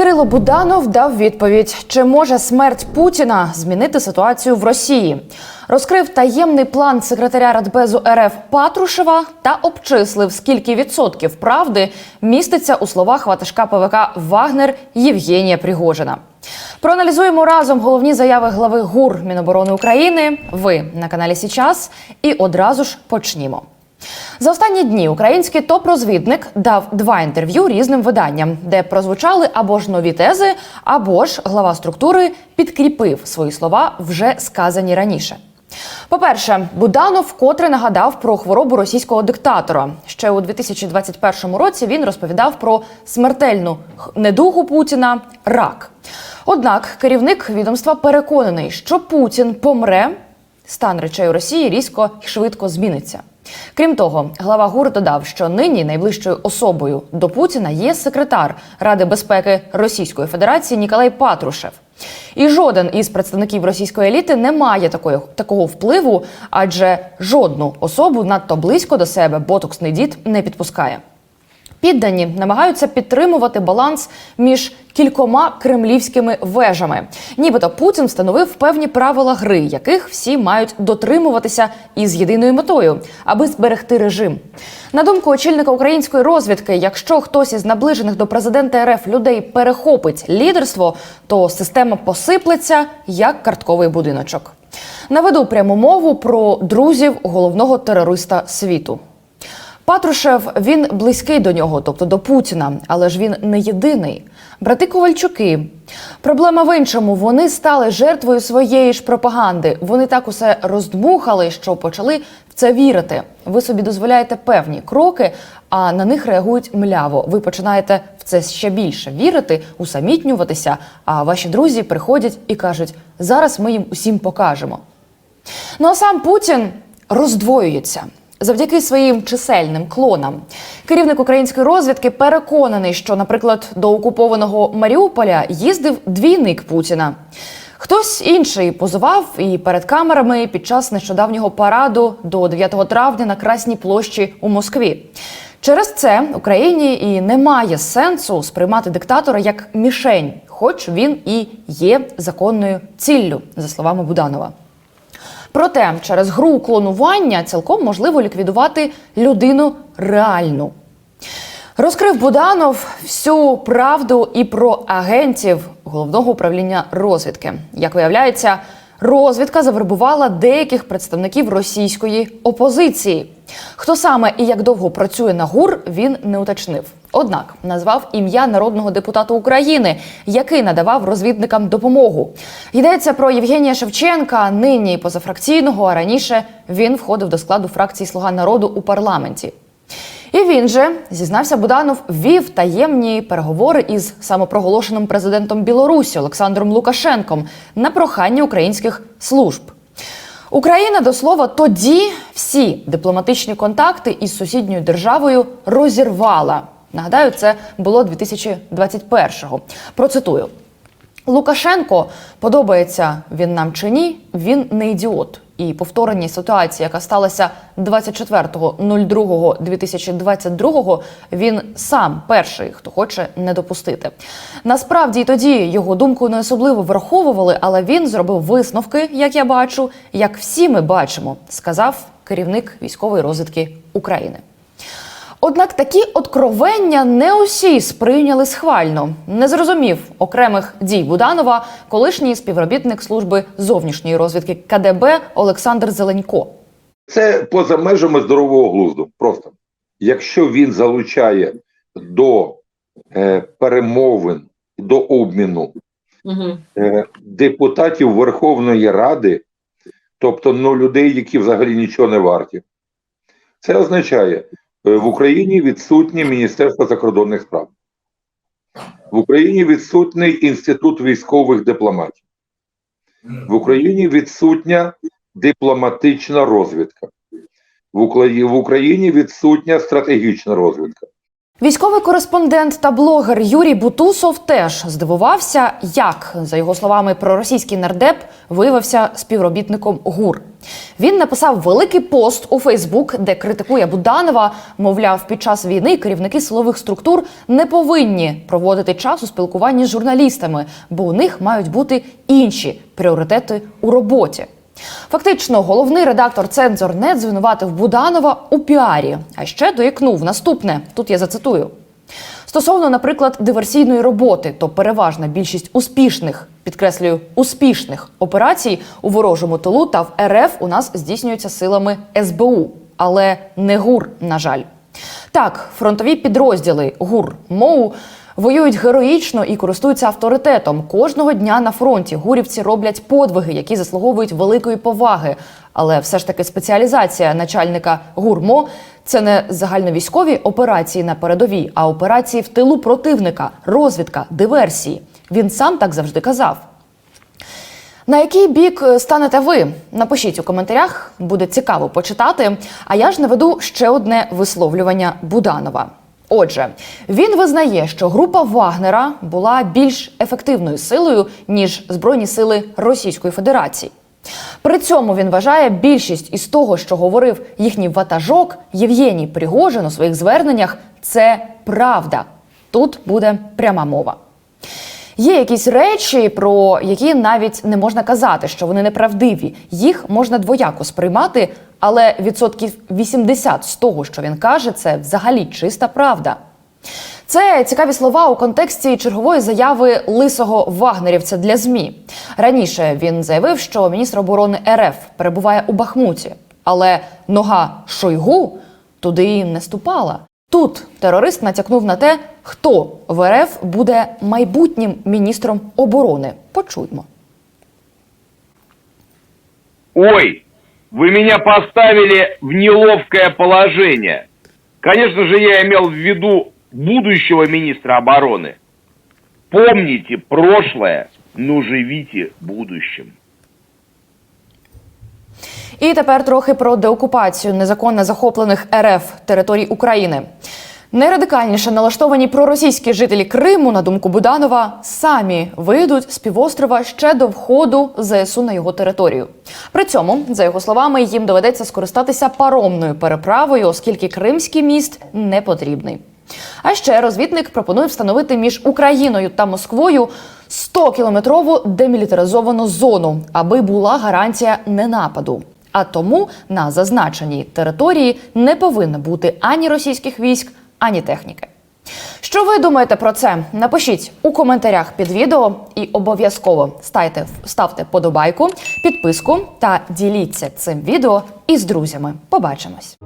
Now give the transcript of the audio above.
Кирило Буданов дав відповідь: чи може смерть Путіна змінити ситуацію в Росії? Розкрив таємний план секретаря Радбезу РФ Патрушева та обчислив, скільки відсотків правди міститься у словах ватажка ПВК Вагнер Євгенія Пригожина. Проаналізуємо разом головні заяви глави ГУР Міноборони України. Ви на каналі Січас і одразу ж почнімо. За останні дні український топ-розвідник дав два інтерв'ю різним виданням, де прозвучали або ж нові тези, або ж глава структури підкріпив свої слова, вже сказані раніше. По-перше, Буданов вкотре нагадав про хворобу російського диктатора. Ще у 2021 році він розповідав про смертельну недугу Путіна рак. Однак керівник відомства переконаний, що Путін помре, стан речей у Росії різко і швидко зміниться. Крім того, глава ГУР додав, що нині найближчою особою до Путіна є секретар Ради безпеки Російської Федерації Ніколай Патрушев. І жоден із представників російської еліти не має такої, такого впливу, адже жодну особу надто близько до себе ботоксний дід не підпускає. Піддані намагаються підтримувати баланс між кількома кремлівськими вежами. Нібито Путін встановив певні правила гри, яких всі мають дотримуватися із єдиною метою, аби зберегти режим. На думку очільника української розвідки, якщо хтось із наближених до президента РФ людей перехопить лідерство, то система посиплеться як картковий будиночок. Наведу пряму мову про друзів головного терориста світу. Патрушев він близький до нього, тобто до Путіна, але ж він не єдиний. Брати Ковальчуки. Проблема в іншому. Вони стали жертвою своєї ж пропаганди. Вони так усе роздмухали, що почали в це вірити. Ви собі дозволяєте певні кроки, а на них реагують мляво. Ви починаєте в це ще більше вірити, усамітнюватися. А ваші друзі приходять і кажуть: зараз ми їм усім покажемо. Ну а сам Путін роздвоюється. Завдяки своїм чисельним клонам керівник української розвідки переконаний, що, наприклад, до окупованого Маріуполя їздив двійник Путіна. Хтось інший позував і перед камерами під час нещодавнього параду до 9 травня на Красній площі у Москві. Через це Україні і немає сенсу сприймати диктатора як мішень, хоч він і є законною ціллю, за словами Буданова. Проте через гру клонування цілком можливо ліквідувати людину реальну. Розкрив Буданов всю правду і про агентів головного управління розвідки. Як виявляється, розвідка завербувала деяких представників російської опозиції. Хто саме і як довго працює на ГУР, він не уточнив. Однак назвав ім'я народного депутата України, який надавав розвідникам допомогу. Йдеться про Євгенія Шевченка, нині позафракційного, а раніше він входив до складу фракції Слуга народу у парламенті. І він же зізнався Буданов, вів таємні переговори із самопроголошеним президентом Білорусі Олександром Лукашенком на прохання українських служб. Україна до слова тоді всі дипломатичні контакти із сусідньою державою розірвала. Нагадаю, це було 2021-го. Процитую. Лукашенко подобається він нам чи ні, він не ідіот. І повторення ситуації, яка сталася 24.02.2022, він сам перший, хто хоче не допустити. Насправді тоді його думку не особливо враховували, але він зробив висновки, як я бачу, як всі ми бачимо, сказав керівник військової розвідки України. Однак такі откровення не усі сприйняли схвально. Не зрозумів окремих дій Буданова колишній співробітник служби зовнішньої розвідки КДБ Олександр Зеленько. Це поза межами здорового глузду. Просто якщо він залучає до е, перемовин, до обміну Угу. е, депутатів Верховної Ради, тобто ну, людей, які взагалі нічого не варті, це означає, в Україні відсутнє Міністерство закордонних справ. В Україні відсутній інститут військових дипломатів. В Україні відсутня дипломатична розвідка. В Україні, в Україні відсутня стратегічна розвідка. Військовий кореспондент та блогер Юрій Бутусов теж здивувався, як, за його словами, проросійський нардеп виявився співробітником ГУР. Він написав великий пост у Фейсбук, де критикує Буданова. Мовляв, під час війни керівники силових структур не повинні проводити час у спілкуванні з журналістами, бо у них мають бути інші пріоритети у роботі. Фактично, головний редактор Цензорнет звинуватив Буданова у піарі, а ще доякнув наступне. Тут я зацитую. Стосовно, наприклад, диверсійної роботи, то переважна більшість успішних, підкреслюю, успішних операцій у ворожому тилу та в РФ у нас здійснюються силами СБУ, але не ГУР, на жаль. Так, фронтові підрозділи ГУР МОУ воюють героїчно і користуються авторитетом. Кожного дня на фронті гурівці роблять подвиги, які заслуговують великої поваги. Але все ж таки спеціалізація начальника ГУРМО це не загальновійськові операції на передовій, а операції в тилу противника, розвідка, диверсії. Він сам так завжди казав. На який бік станете ви? Напишіть у коментарях, буде цікаво почитати. А я ж наведу ще одне висловлювання Буданова. Отже, він визнає, що група Вагнера була більш ефективною силою ніж збройні сили Російської Федерації. При цьому він вважає більшість із того, що говорив їхній ватажок Євгеній Пригожин у своїх зверненнях, це правда. Тут буде пряма мова. Є якісь речі, про які навіть не можна казати, що вони неправдиві. Їх можна двояко сприймати, але відсотків 80 з того, що він каже, це взагалі чиста правда. Це цікаві слова у контексті чергової заяви лисого вагнерівця для змі. Раніше він заявив, що міністр оборони РФ перебуває у Бахмуті, але нога Шойгу туди не ступала. Тут терорист натякнув на те, хто в РФ буде майбутнім міністром оборони. Почуймо. Ой, вы меня поставили в неловкое положение. Конечно же, я имел в виду будущего министра обороны. Помните прошлое, но живите будущим. І тепер трохи про деокупацію незаконно захоплених РФ територій України. Найрадикальніше налаштовані проросійські жителі Криму, на думку Буданова, самі вийдуть з півострова ще до входу ЗСУ на його територію. При цьому, за його словами, їм доведеться скористатися паромною переправою, оскільки Кримський міст не потрібний. А ще розвідник пропонує встановити між Україною та Москвою 100-кілометрову демілітаризовану зону, аби була гарантія ненападу. А тому на зазначеній території не повинно бути ані російських військ, ані техніки. Що ви думаєте про це? Напишіть у коментарях під відео і обов'язково ставте, ставте подобайку, підписку та діліться цим відео із друзями. Побачимось!